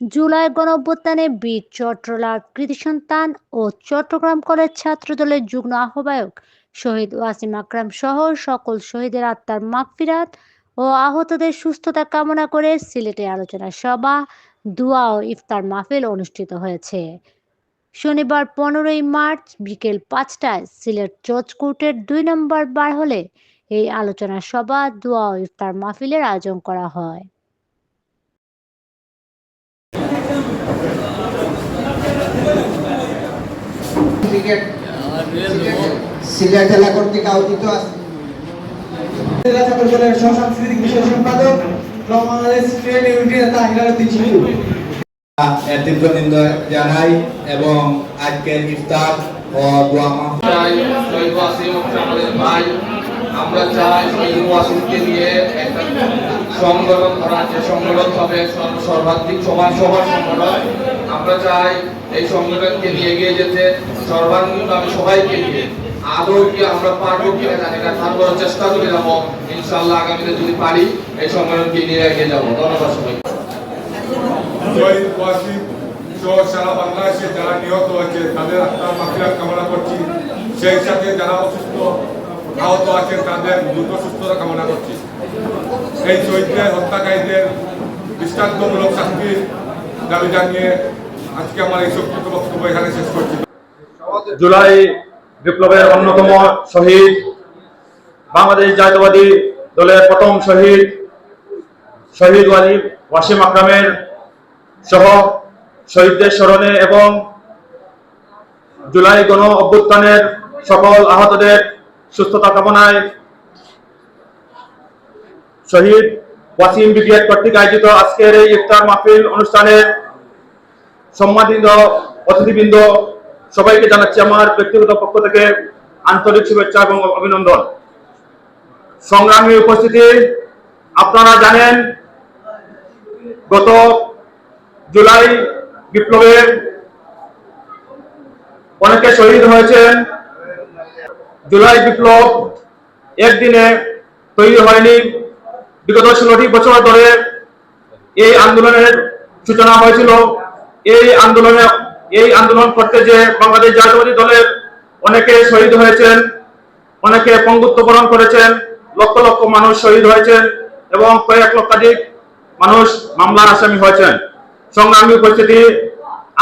জুলাই গণঅভ্যুত্থানে বীর চট্টলার কৃতি সন্তান ও চট্টগ্রাম কলেজ ছাত্রদলের যুগ্ম আহ্বায়ক শহীদ ওয়াসিম আকরাম সহ সকল শহীদের আত্মার মাগফিরাত ও আহতদের সুস্থতা কামনা করে সিলেটে আলোচনা সভা, দোয়া ও ইফতার মাহফিল অনুষ্ঠিত হয়েছে। শনিবার পনেরোই মার্চ বিকেল পাঁচটায় সিলেট জজ কোর্টের দুই নম্বর বার হলে এই আলোচনা সভা, দোয়া ও ইফতার মাহফিলের আয়োজন করা হয়। ক্রিকেট সিলেট জেলা কর্তৃক আয়োজিত জেলা ছাত্র সহসাংস্কৃতিক বিষয় সম্পাদক বাংলাদেশ ট্রেড ইউনিটি নেতা শিশু জানাই এবং আজকের ইফতার ও দোয়া মাহফিল ভাই আমরা চাই শহীদ ওয়াসিমকে নিয়ে সংগঠন করার যে সংগঠন হবে সর্বাধিক সমাজ সবার সংগঠন। আমরা চাই এই সংগঠনকে নিয়ে এগিয়ে যেতে সর্বাঙ্গীনভাবে সবাইকে নিয়ে। আদৌ কি আমরা পারব কিনা জানি না তারপরে চেষ্টা করে যাব ইনশাল্লাহ আগামীতে যদি পারি, এই সংগঠনকে নিয়ে এগিয়ে যাব। ধন্যবাদ সহ সারা বাংলাদেশে যারা নিহত হয়েছে, তাদের আত্মার মাফিরাত কামনা করছি। সেই সাথে যারা অসুস্থ আহত আছে তাদের দ্রুত সুস্থতা কামনা করছি। এই শহীদদের, হত্যাকারীদের দৃষ্টান্তমূলক শাস্তির দাবি জানিয়ে আজকে আমার এই সংক্ষিপ্ত বক্তব্য এখানে শেষ করছি। জুলাই বিপ্লবের অন্যতম শহীদ, বাংলাদেশ জাতীয়বাদী দলের প্রথম শহীদ শহীদ ওয়ালি ওয়াসিম আকরামের সহ শহীদদের স্মরণে এবং জুলাই গণ অভ্যুত্থানের সকল আহতদের সুস্থতা কামনায় শহীদ ওয়াসিম বিবিএড কর্তৃক আয়োজিত আজকের এই ইফতার মাহফিল অনুষ্ঠানে সম্মানিত অতিথিবৃন্দ, সবাইকে জানাচ্ছি আমার ব্যক্তিগত পক্ষ থেকে আন্তরিক শুভেচ্ছা এবং অভিনন্দন। সংগ্রামী উপস্থিতি, আপনারা জানেন, গত জুলাই বিপ্লবে অনেকে শহীদ হয়েছেন। জুলাই বিপ্লব একদিনে তৈরি হয়নি। বিগত ষোলোটি বছর ধরে এই আন্দোলনের সূচনা হয়েছিল। এই আন্দোলনে, এই আন্দোলন করতে যে বাংলাদেশ জাতীয়বাদী দলের অনেকে শহীদ হয়েছেন, অনেকে পঙ্গুত্ব বরণ করেছেন, লক্ষ লক্ষ মানুষ শহীদ হয়েছেন এবং কয়েক লক্ষাধিক মানুষ মামলার আসামি হয়েছেন। সংগ্রামী উপস্থিতি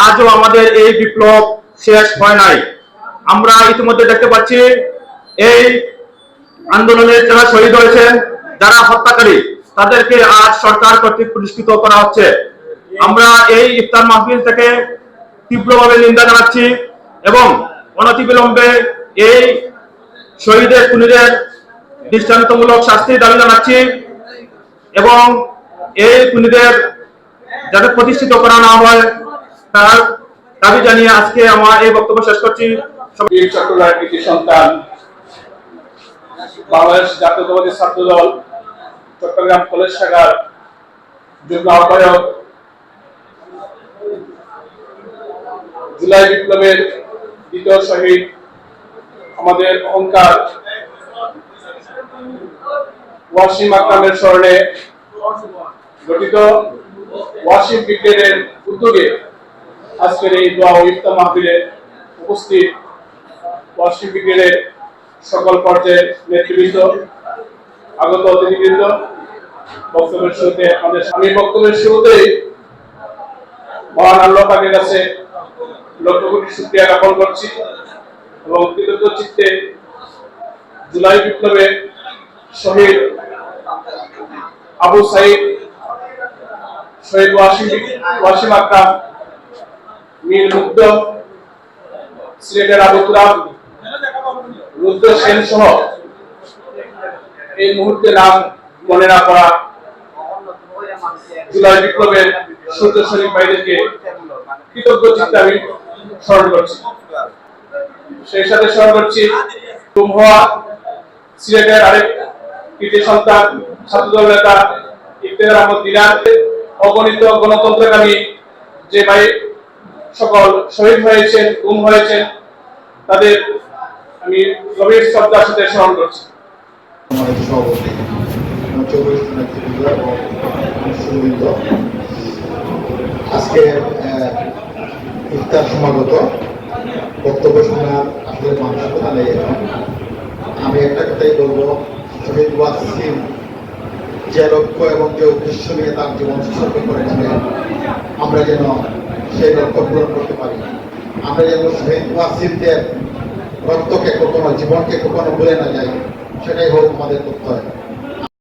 আজও আমাদের এই বিপ্লব শেষ হয় নাই। আমরা ইতিমধ্যে দেখতে পাচ্ছি এই আন্দোলনে যারা শহীদ হয়েছেন, যারা হত্যাকারী, তাদেরকে আজ সরকার কর্তৃক পুরস্কৃত করা হচ্ছে। আমরা এই ইফতার মাহফিল থেকে তীব্রভাবে নিন্দা জানাচ্ছি এবং অনতিবিলম্বে এই শহীদের, খুনিদের দৃষ্টান্তমূলক শাস্তির দাবি জানাচ্ছি এবং এই খুনিদের যাদের প্রতিষ্ঠিত করা না হয়, তার দাবি জানিয়ে আজকে আমার এই বক্তব্য শেষ করছি। সন্তান বাংলাদেশ জাতীয়তাবাদী ছাত্র দল চট্টগ্রাম কলেজ শাখার যুগ্ম আহ্বায়ক, জুলাই বিপ্লবের দ্বিতীয় শহীদ, আমাদের অহংকার, ওয়াসিম আকরামের স্মরণে গঠিত ওয়াসিম ব্রিগেডের উদ্যোগে আজকের এই দোয়া ও ইফতার মাহফিলে উপস্থিত ওয়াসিম ব্রিগেডের সকল পর্যায়ের নেতৃবৃন্দ, আগত অতিথিবৃন্দ, বক্তব্যের শুরুতে আমাদের আমি বক্তব্যের শুরুতেই মহান আল্লাহ পাকের কাছে লক্ষ কোটি শুক্রিয়া জ্ঞাপন করছি এবং কৃতজ্ঞ চিত্তে জুলাই বিপ্লবে শহীদ আবু সাইদ, শহীদ ওয়াসিম ওয়াসিম আকরাম মীর মুগ্ধ, সিলেটের আবু তুরাব রুদ্র সেন সহ এই মুহূর্তে নাম মনে না করা জুলাই বিপ্লবের সূর্য ভাইদেরকে কৃতজ্ঞ চিত্তে আমি স্মরণ করছি। সেই সাথে স্মরণ করছি গুম সিলেটের আরেক কৃতি সন্তান, ছাত্রদল নেতা ইফতেখার আহমদ দিনার, অগণিত গণতন্ত্রকামী যে ভাই সকল শহীদ হয়েছেন, গুম হয়েছেন, তাদের আমি সাথে স্মরণ করছি। আজকে ইফতার সমাগত, বক্তব্য শোনার আসলে মানসিকতা নেই আমি একটা কথাই বলব, শহীদ ওয়াসিম যে লক্ষ্য এবং যে উদ্দেশ্য নিয়ে তার জীবন উৎসর্গ করেছিলেন, আমরা যেন সেই লক্ষ্য পূরণ করতে পারি। আমরা যেন শহীদ ওয়াসিমদের রক্তকে কখনো জীবনকে কখনো ভুলে না যাই সেটাই হোক আমাদের প্রত্যয়।